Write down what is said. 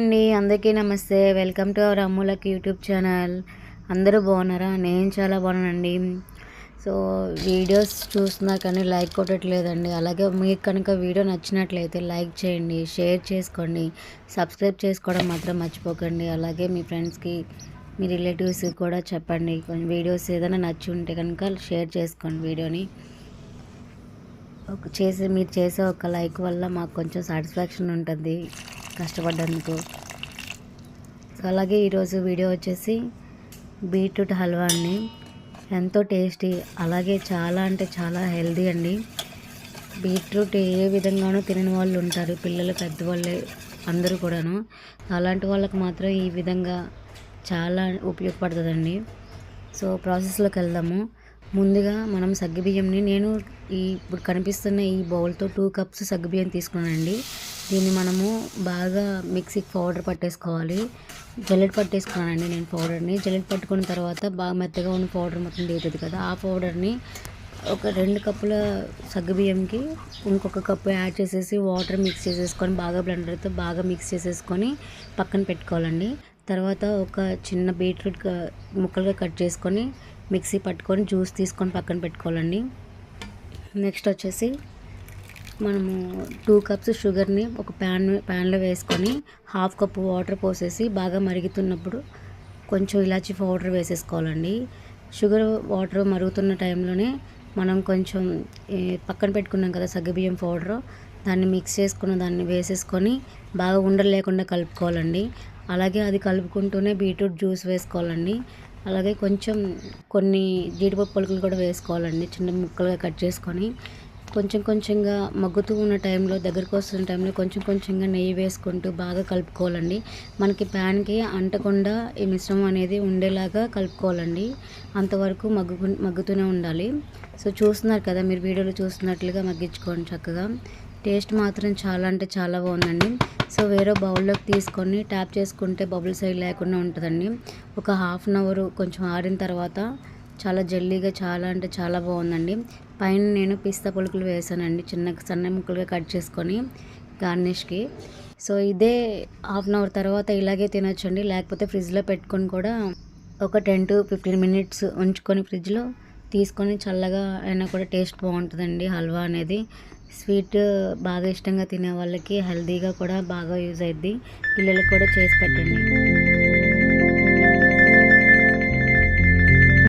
అండి. అందరికీ నమస్తే. వెల్కమ్ టు అవర్ అమ్ములకి యూట్యూబ్ ఛానల్. అందరూ బాగున్నారా? నేను చాలా బాగున్నానండి. సో వీడియోస్ చూస్తున్నా కానీ లైక్ కొట్టట్లేదండి. అలాగే మీకు కనుక వీడియో నచ్చినట్లయితే లైక్ చేయండి షేర్ చేసుకోండి సబ్స్క్రైబ్ చేసుకోవడం మాత్రం మర్చిపోకండి. అలాగే మీ ఫ్రెండ్స్కి మీ రిలేటివ్స్కి కూడా చెప్పండి. కొంచెం వీడియోస్ ఏదైనా నచ్చి ఉంటే కనుక షేర్ చేసుకోండి వీడియోని. చేసే మీరు చేసే ఒక లైక్ వల్ల మాకు కొంచెం సాటిస్ఫాక్షన్ ఉంటుంది. కష్టపడ్డందుకు. సో అలాగే ఈరోజు వీడియో వచ్చేసి బీట్రూట్ హల్వా అండి. ఎంతో టేస్టీ అలాగే చాలా అంటే చాలా హెల్దీ అండి. బీట్రూట్ ఏ విధంగానూ తినని వాళ్ళు ఉంటారు పిల్లలు పెద్దవాళ్ళే అందరూ కూడాను. అలాంటి వాళ్ళకి మాత్రం ఈ విధంగా చాలా ఉపయోగపడుతుందండి. సో ప్రాసెస్లోకి వెళ్దాము. ముందుగా మనం సగ్గుబియ్యంని నేను ఈ ఇప్పుడు కనిపిస్తున్న ఈ బౌల్తో టూ కప్స్ సగ్గుబియ్యం తీసుకున్నానండి. దీన్ని మనము బాగా మిక్సీకి పౌడర్ పట్టేసుకోవాలి. జల్లెడ పట్టేసుకున్నానండి నేను పౌడర్ని. జల్లెడ పట్టుకున్న తర్వాత బాగా మెత్తగా ఉన్న పౌడర్ మొత్తం దిగుతుంది కదా. ఆ పౌడర్ని ఒక రెండు కప్పుల సగ్గుబియ్యంకి ఇంకొక కప్పు యాడ్ చేసేసి వాటర్ మిక్స్ చేసేసుకొని బాగా బ్లెండర్తో బాగా మిక్స్ చేసేసుకొని పక్కన పెట్టుకోవాలండి. తర్వాత ఒక చిన్న బీట్రూట్ ముక్కలుగా కట్ చేసుకొని మిక్సీ పట్టుకొని జ్యూస్ తీసుకొని పక్కన పెట్టుకోవాలండి. నెక్స్ట్ వచ్చేసి మనము టూ కప్స్ షుగర్ని ఒక ప్యాన్ ప్యాన్లో వేసుకొని హాఫ్ కప్ వాటర్ పోసేసి బాగా మరుగుతున్నప్పుడు కొంచెం ఇలాచి పౌడర్ వేసేసుకోవాలండి. షుగర్ వాటర్ మరుగుతున్న టైంలోనే మనం కొంచెం పక్కన పెట్టుకున్నాం కదా సగ్గుబియ్యం పౌడర్ దాన్ని మిక్స్ చేసుకున్న దాన్ని వేసేసుకొని బాగా ఉండలు లేకుండా కలుపుకోవాలండి. అలాగే అది కలుపుకుంటూనే బీట్రూట్ జ్యూస్ వేసుకోవాలండి. అలాగే కొంచెం కొన్ని జీడిపప్పు పలుకులు కూడా వేసుకోవాలండి. చిన్న ముక్కలుగా కట్ చేసుకొని కొంచెం కొంచెంగా మగ్గుతూ ఉన్న టైంలో దగ్గరకు వస్తున్న టైంలో కొంచెం కొంచెంగా నెయ్యి వేసుకుంటూ బాగా కలుపుకోవాలండి. మనకి ప్యాన్కి అంటకుండా ఈ మిశ్రమం అనేది ఉండేలాగా కలుపుకోవాలండి. అంతవరకు మగ్గు మగ్గుతూనే ఉండాలి. సో చూస్తున్నారు కదా మీరు వీడియోలో చూస్తున్నట్లుగా మగ్గించుకోండి చక్కగా. టేస్ట్ మాత్రం చాలా అంటే చాలా బాగుందండి. సో వేరే బౌల్లోకి తీసుకొని ట్యాప్ చేసుకుంటే బబుల్స్ అవి లేకుండా ఉంటుందండి. ఒక హాఫ్ అన్ అవర్ కొంచెం ఆరిన తర్వాత చాలా జల్లీగా చాలా అంటే చాలా బాగుందండి. పైన నేను పిస్తా పులుకులు వేసానండి చిన్న సన్న ముక్కలుగా కట్ చేసుకొని గార్నిష్కి. సో ఇదే హాఫ్ అన్ అవర్ తర్వాత ఇలాగే తినొచ్చండి. లేకపోతే ఫ్రిడ్జ్లో పెట్టుకొని కూడా ఒక టెన్ టు ఫిఫ్టీన్ మినిట్స్ ఉంచుకొని ఫ్రిడ్జ్లో తీసుకొని చల్లగా అయినా కూడా టేస్ట్ బాగుంటుందండి హల్వా అనేది. స్వీట్ బాగా ఇష్టంగా తినే వాళ్ళకి హెల్తీగా కూడా బాగా యూజ్ అవుద్ది పిల్లలకు కూడా చేసి పెట్టండి.